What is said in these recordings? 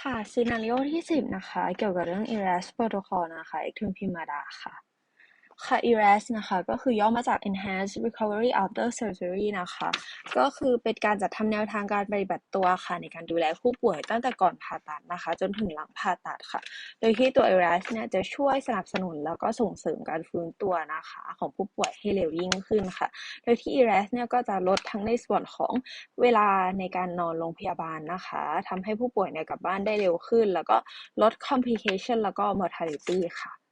ค่ะ ซีนาริโอที่สิบนะคะ เกี่ยวกับเรื่อง ERAS Protocol นะคะ เอกทึงพิมมาดาค่ะ ค่ะ ERAS นะคะก็คือย่อมาจาก Enhanced Recovery After Surgery นะคะ ก็คือเป็นการจัดทำแนวทางการปฏิบัติตัวค่ะ ในการดูแลผู้ป่วยตั้งแต่ก่อนผ่าตัดนะคะ จนถึงหลังผ่าตัดค่ะ โดยที่ตัว ERAS เนี่ยจะช่วยสนับสนุนแล้วก็ส่งเสริมการฟื้นตัวนะคะ ของผู้ป่วยให้เร็วยิ่งขึ้นค่ะ โดยที่ ERAS เนี่ยก็จะลดทั้งในส่วนของเวลาในการนอนโรงพยาบาลนะคะทำให้ผู้ป่วยเนี่ยกลับบ้านได้เร็วขึ้น แล้วก็ลด complication แล้วก็ mortality ค่ะ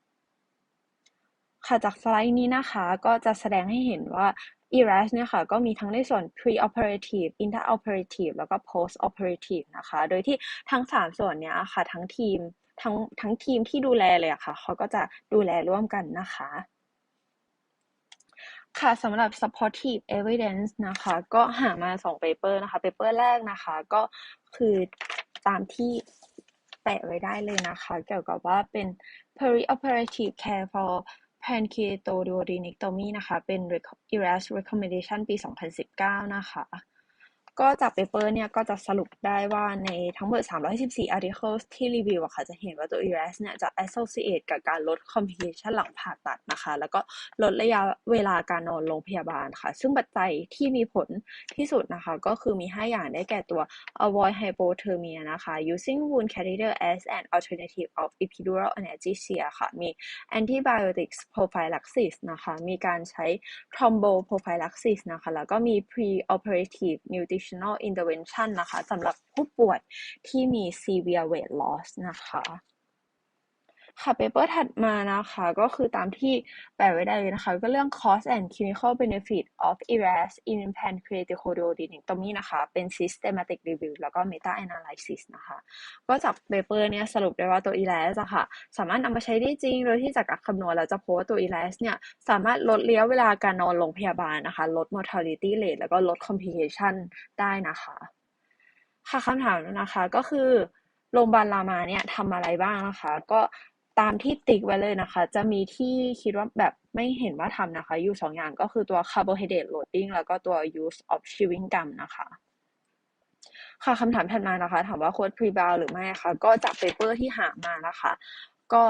ค่ะจากสไลด์นี้นะคะก็จะแสดงให้เห็นว่า ERAS เนี่ยค่ะก็มีทั้งในส่วน pre-operative inter-operative แล้วก็ post-operative นะคะ โดยที่ทั้ง 3 ส่วนเนี้ยค่ะทั้งทีมทั้งทั้งทีมที่ดูแลเลยอะค่ะเขาก็จะดูแลร่วมกันนะคะ ค่ะสำหรับ supportive evidence นะคะก็หามา2 paper นะคะ paper แรกนะคะก็คือตามที่แปะไว้ได้เลยนะคะ เกี่ยวกับว่าเป็น perioperative care for pancreatoduodenectomy นะคะ เป็น ERAS recommendation ปี 2019 นะคะ ก็จากเปเปอร์เนี่ยก็จะสรุปได้ว่าในทั้งหมด 314 articles ที่รีวิวอะค่ะ จะเห็นว่าตัว ERAS เนี่ยจะ associate กับการลด complication หลังผ่าตัดนะคะ แล้วก็ลดระยะเวลาการนอนโรงพยาบาลค่ะ ซึ่งปัจจัยที่มีผลที่สุดนะคะ ก็คือมี 5 อย่างได้แก่ตัว avoid hypothermia นะคะ using wound catheter as an alternative of epidural analgesia ค่ะ มี antibiotics prophylaxis นะคะ มีการใช้ thrombo prophylaxis นะคะ แล้วก็มี pre-operative nutrition nutritional intervention นะคะสำหรับผู้ป่วยที่มี severe weight loss นะคะ ค่ะเปเปอร์ถัดมานะคะ ก็คือตามที่แปะไว้ได้เลยนะคะ ก็เรื่อง cost and clinical benefit of ERAS in pancreatic duodenectomy นะคะ เป็น systematic review แล้วก็ meta analysis นะคะ ก็จากเปเปอร์เนี่ยสรุปได้ว่าตัว ERAS อะค่ะ สามารถนำมาใช้ได้จริง โดยที่จากการคำนวณเราจะพบว่าตัว ERAS เนี่ย สามารถลดระยะเวลาการนอนโรงพยาบาลนะคะ ลด mortality rate แล้วก็ลด complication ได้นะคะ ค่ะคำถามนะคะก็คือโรงพยาบาลรามาเนี่ยทำอะไรบ้างนะคะ ก็ ตามที่ติ๊กไว้เลยนะคะ จะมีที่คิดว่าแบบไม่เห็นว่าทำนะคะ อยู่สองอย่างก็คือตัว carbohydrate loading แล้วก็ตัว use of chewing gum นะคะ ค่ะคำถามถัดมานะคะ ถามว่าโค้ด pre b o w หรือไม่คะก็จากเปเปอร์ที่หามานะคะ ก็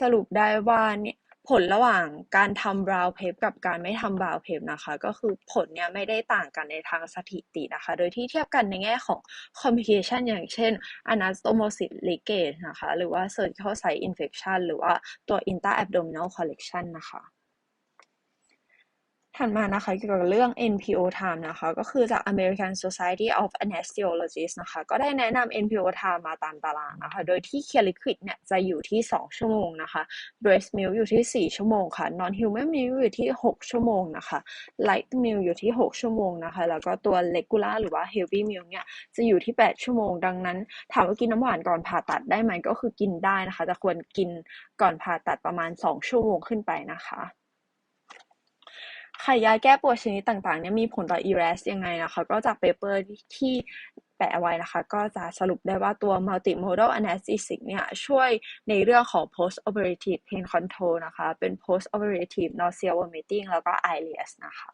สรุปได้ว่าเนี่ย ผลระหว่างการทำบราวเพปกับการไม่ทำบราวเพปนะคะ ก็คือผลเนี่ยไม่ได้ต่างกันในทางสถิตินะคะ โดยที่เทียบกันในแง่ของ complication อย่างเช่น anastomosis leakage นะคะ หรือว่า surgical site infection หรือว่าตัว intra-abdominal collection นะคะ ถัดมานะคะเกี่ยวกับเรื่อง NPO time นะคะ ก็คือจาก American Society of Anesthesiologists นะคะ ก็ได้แนะนำ NPO time มาตามตารางนะคะ โดยที่ Care Liquid เนี่ยจะอยู่ที่ 2 ชั่วโมงนะคะ Breast Milk อยู่ที่ 4 ชั่วโมงค่ะ Non Human Milk อยู่ที่ 6 ชั่วโมงนะคะ Light Milk อยู่ที่ 6 ชั่วโมงนะคะ แล้วก็ตัว Regular หรือว่า Heavy Milk เนี่ยจะอยู่ที่ 8 ชั่วโมง ดังนั้น ถามว่ากินน้ำหวานก่อนผ่าตัดได้ไหมก็คือกินได้นะคะแต่ควรกินก่อนผ่าตัดประมาณ 2 ชั่วโมงขึ้นไปนะคะ ค่ะยาแก้ปวดชนิดต่างๆเนี่ยมีผลต่อ ERAS ยังไงนะคะ ก็จากเปเปอร์ที่แปะไว้นะคะ ก็จะสรุปได้ว่าตัว multimodal anesthetic เนี่ยช่วยในเรื่องของ post operative pain control นะคะ เป็น post operative nausea vomiting แล้วก็ ileus นะคะ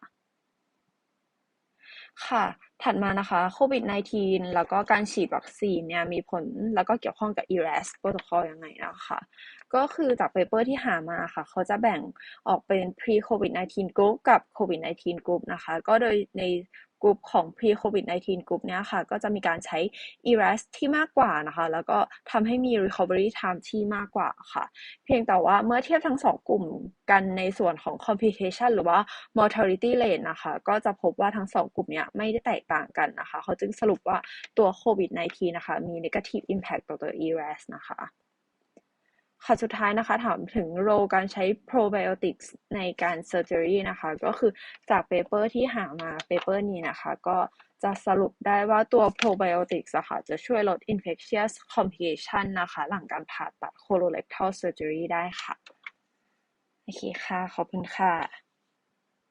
ค่ะ ถัดมานะคะโควิด -19 แล้วก็การฉีดวัคซีนเนี่ยมีผลแล้วก็เกี่ยวข้องกับ ERAS protocol ยังไงนะคะก็คือจากเปเปอร์ที่หามาค่ะ เขาจะแบ่งออกเป็น pre COVID 19 group กับ COVID 19 group นะคะ ก็โดยใน กลุ่มของ pre covid 19 กลุ่มนี้ค่ะ ก็จะมีการใช้ ERAS ที่มากกว่านะคะ แล้วก็ทำให้มี recovery time ที่มากกว่าค่ะ เพียงแต่ว่าเมื่อเทียบทั้งสองกลุ่มกันในส่วนของ complication หรือว่า mortality rate นะคะ ก็จะพบว่าทั้งสองกลุ่มนี้ไม่ได้แตกต่างกันนะคะ เขาจึงสรุปว่าตัว COVID 19 นะคะ มี negative impact ต่อตัว ERAS นะคะ ค่ะสุดท้ายนะคะ ถามถึงโรการใช้ probiotics ในการ surgery นะคะ ก็คือจากเปเปอร์ที่หามาเปเปอร์นี้นะคะ ก็จะสรุปได้ว่าตัว probiotics ะค่ะจะช่วยลด infectious complication นะคะ หลังการผ่าตัด colorectal surgery ได้ค่ะ โอเคค่ะ ขอบคุณค่ะ